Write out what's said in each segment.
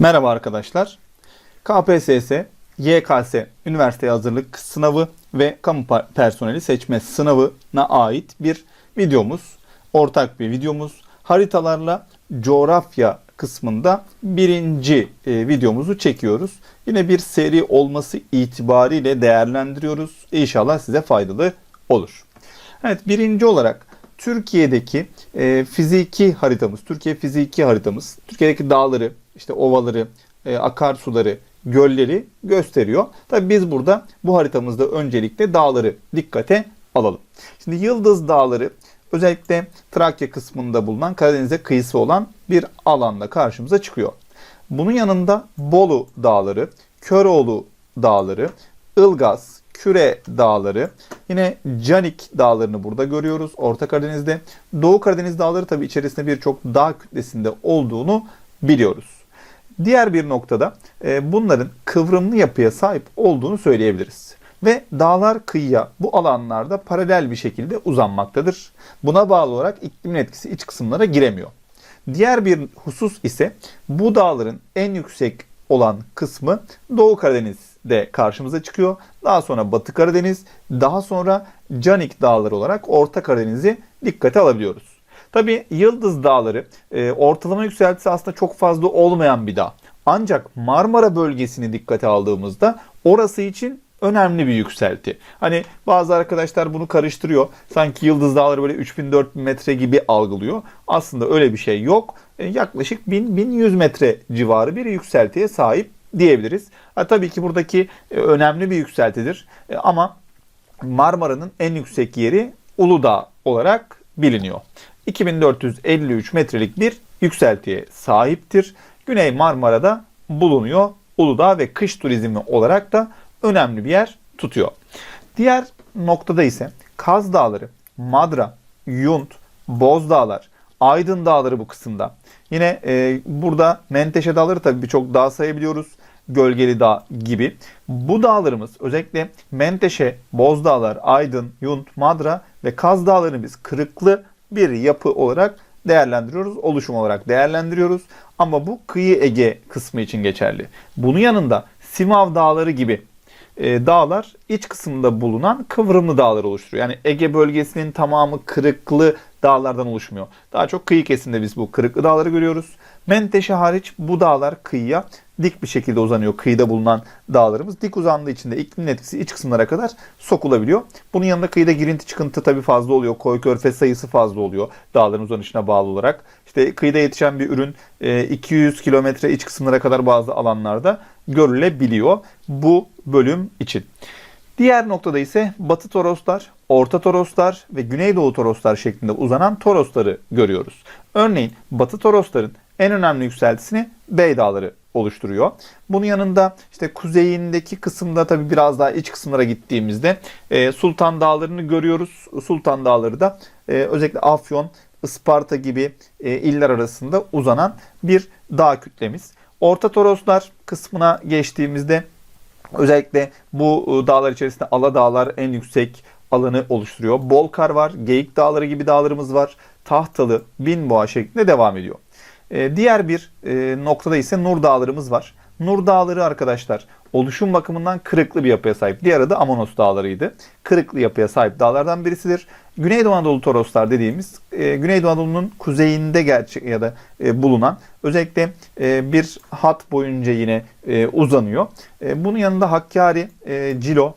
Merhaba arkadaşlar. KPSS, YKS, üniversiteye hazırlık sınavı ve kamu personeli seçme sınavına ait bir videomuz. Ortak bir videomuz. Haritalarla coğrafya kısmında birinci e, videomuzu çekiyoruz. Yine bir seri olması itibariyle değerlendiriyoruz. İnşallah size faydalı olur. Evet birinci olarak Türkiye'deki e, fiziki haritamız, Türkiye fiziki haritamız, Türkiye'deki dağları, işte ovaları, e, akarsuları, gölleri gösteriyor. Tabi biz burada bu haritamızda öncelikle dağları dikkate alalım. Şimdi Yıldız Dağları özellikle Trakya kısmında bulunan Karadeniz'e kıyısı olan bir alanda karşımıza çıkıyor. Bunun yanında Bolu Dağları, Köroğlu Dağları, Ilgaz, Küre Dağları, yine Canik Dağları'nı burada görüyoruz Orta Karadeniz'de. Doğu Karadeniz Dağları tabi içerisinde birçok dağ kütlesinde olduğunu biliyoruz. Diğer bir noktada e, bunların kıvrımlı yapıya sahip olduğunu söyleyebiliriz. Ve dağlar kıyıya bu alanlarda paralel bir şekilde uzanmaktadır. Buna bağlı olarak iklimin etkisi iç kısımlara giremiyor. Diğer bir husus ise bu dağların en yüksek olan kısmı Doğu Karadeniz'de karşımıza çıkıyor. Daha sonra Batı Karadeniz, daha sonra Canik Dağları olarak Orta Karadeniz'i dikkate alabiliyoruz. Tabi Yıldız Dağları e, ortalama yükseltisi aslında çok fazla olmayan bir dağ. Ancak Marmara bölgesini dikkate aldığımızda orası için önemli bir yükselti. Hani bazı arkadaşlar bunu karıştırıyor. Sanki Yıldız Dağları böyle 3000-4000 metre gibi algılıyor. Aslında öyle bir şey yok. E, yaklaşık 1000-1100 metre civarı bir yükseltiye sahip diyebiliriz. Ha, tabii ki buradaki e, önemli bir yükseltidir. E, ama Marmara'nın en yüksek yeri Uludağ olarak biliniyor. 2453 metrelik bir yükseltiye sahiptir. Güney Marmara'da bulunuyor. Uludağ ve kış turizmi olarak da önemli bir yer tutuyor. Diğer noktada ise Kaz Dağları, Madra, Yunt, Boz Dağlar, Aydın Dağları bu kısımda. Yine e, burada Menteşe Dağları tabii birçok dağ sayabiliyoruz. Gölgeli Dağ gibi. Bu dağlarımız özellikle Menteşe, Bozdağlar, Aydın, Yunt, Madra ve Kaz Dağlarını biz kırıklı bir yapı olarak değerlendiriyoruz. Oluşum olarak değerlendiriyoruz. Ama bu kıyı Ege kısmı için geçerli. Bunun yanında Simav Dağları gibi e, dağlar iç kısmında bulunan kıvrımlı dağlar oluşturuyor. Yani Ege bölgesinin tamamı kırıklı dağlardan oluşmuyor. Daha çok kıyı kesimde biz bu kırıklı dağları görüyoruz. Menteşe hariç bu dağlar kıyıya dik bir şekilde uzanıyor. Kıyıda bulunan dağlarımız dik uzandığı için de iklimin etkisi iç kısımlara kadar sokulabiliyor. Bunun yanında kıyıda girinti çıkıntı tabii fazla oluyor. Koy körfez sayısı fazla oluyor dağların uzanışına bağlı olarak. İşte kıyıda yetişen bir ürün 200 kilometre iç kısımlara kadar bazı alanlarda görülebiliyor bu bölüm için. Diğer noktada ise Batı Toroslar, Orta Toroslar ve Güneydoğu Toroslar şeklinde uzanan Torosları görüyoruz. Örneğin Batı Torosların en önemli yükseltisini Bey Dağları oluşturuyor. Bunun yanında işte kuzeyindeki kısımda tabi biraz daha iç kısımlara gittiğimizde e, Sultan Dağları'nı görüyoruz. Sultan Dağları da e, özellikle Afyon, Isparta gibi e, iller arasında uzanan bir dağ kütlemiz. Orta Toroslar kısmına geçtiğimizde özellikle bu dağlar içerisinde Ala Dağlar en yüksek alanı oluşturuyor. Bol kar var, Geyik Dağları gibi dağlarımız var. Tahtalı, Binboğa şeklinde devam ediyor. E, diğer bir e, noktada ise Nur Dağlarımız var. Nur Dağları arkadaşlar oluşum bakımından kırıklı bir yapıya sahip. Diğer adı Amonos Dağları'ydı. Kırıklı yapıya sahip dağlardan birisidir. Güneydoğu Anadolu Toroslar dediğimiz e, Güneydoğu Anadolu'nun kuzeyinde gerçek ya da e, bulunan özellikle e, bir hat boyunca yine uzanıyor. Bunun yanında Hakkari, Cilo,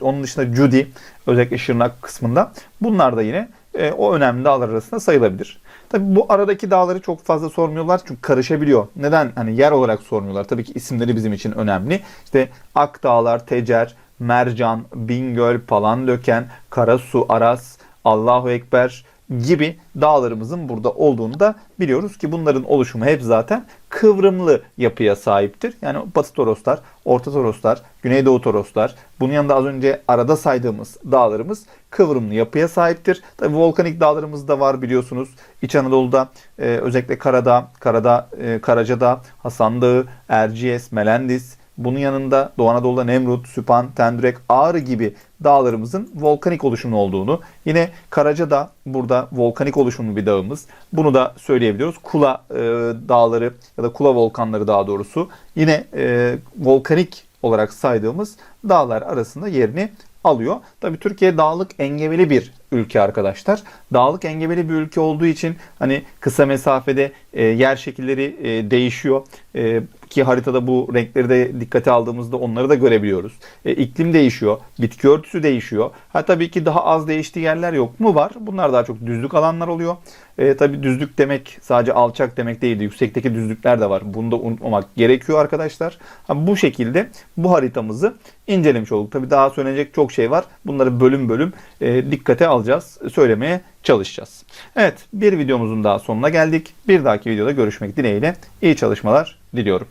onun dışında Cudi özellikle Şırnak kısmında bunlar da yine e, o önemli dağlar arasında sayılabilir. Tabi bu aradaki dağları çok fazla sormuyorlar çünkü karışabiliyor. Neden? Hani yer olarak sormuyorlar. Tabii ki isimleri bizim için önemli. İşte Akdağlar, Tecer, Mercan, Bingöl, Palandöken, Karasu, Aras, Allahu Ekber gibi dağlarımızın burada olduğunu da biliyoruz ki bunların oluşumu hep zaten kıvrımlı yapıya sahiptir. Yani Batı Toroslar, Orta Toroslar, Güneydoğu Toroslar, bunun yanında az önce arada saydığımız dağlarımız kıvrımlı yapıya sahiptir. Tabi volkanik dağlarımız da var biliyorsunuz. İç Anadolu'da e, özellikle Karadağ, Karadağ, e, Karacadağ, Hasan Dağı, Erciyes, Melendis, Bunun yanında Doğu Anadolu'da Nemrut, Süphan, Tendürek, Ağrı gibi dağlarımızın volkanik oluşumlu olduğunu, yine Karacadağ burada volkanik oluşumlu bir dağımız. Bunu da söyleyebiliyoruz. Kula e, dağları ya da Kula volkanları daha doğrusu yine e, volkanik olarak saydığımız dağlar arasında yerini alıyor. Tabii Türkiye dağlık engebeli bir ülke arkadaşlar. Dağlık engebeli bir ülke olduğu için hani kısa mesafede e, yer şekilleri e, değişiyor. E, ki haritada bu renkleri de dikkate aldığımızda onları da görebiliyoruz. E, iklim değişiyor, bitki örtüsü değişiyor. Ha tabii ki daha az değiştiği yerler yok mu? Var. Bunlar daha çok düzlük alanlar oluyor. E, tabii düzlük demek sadece alçak demek değildi. Yüksekteki düzlükler de var. Bunu da unutmamak gerekiyor arkadaşlar. Ha, bu şekilde bu haritamızı incelemiş olduk. Tabii daha söylenecek çok şey var. Bunları bölüm bölüm e, dikkate alacağız. Söylemeye çalışacağız. Evet bir videomuzun daha sonuna geldik. Bir dahaki videoda görüşmek dileğiyle iyi çalışmalar diliyorum.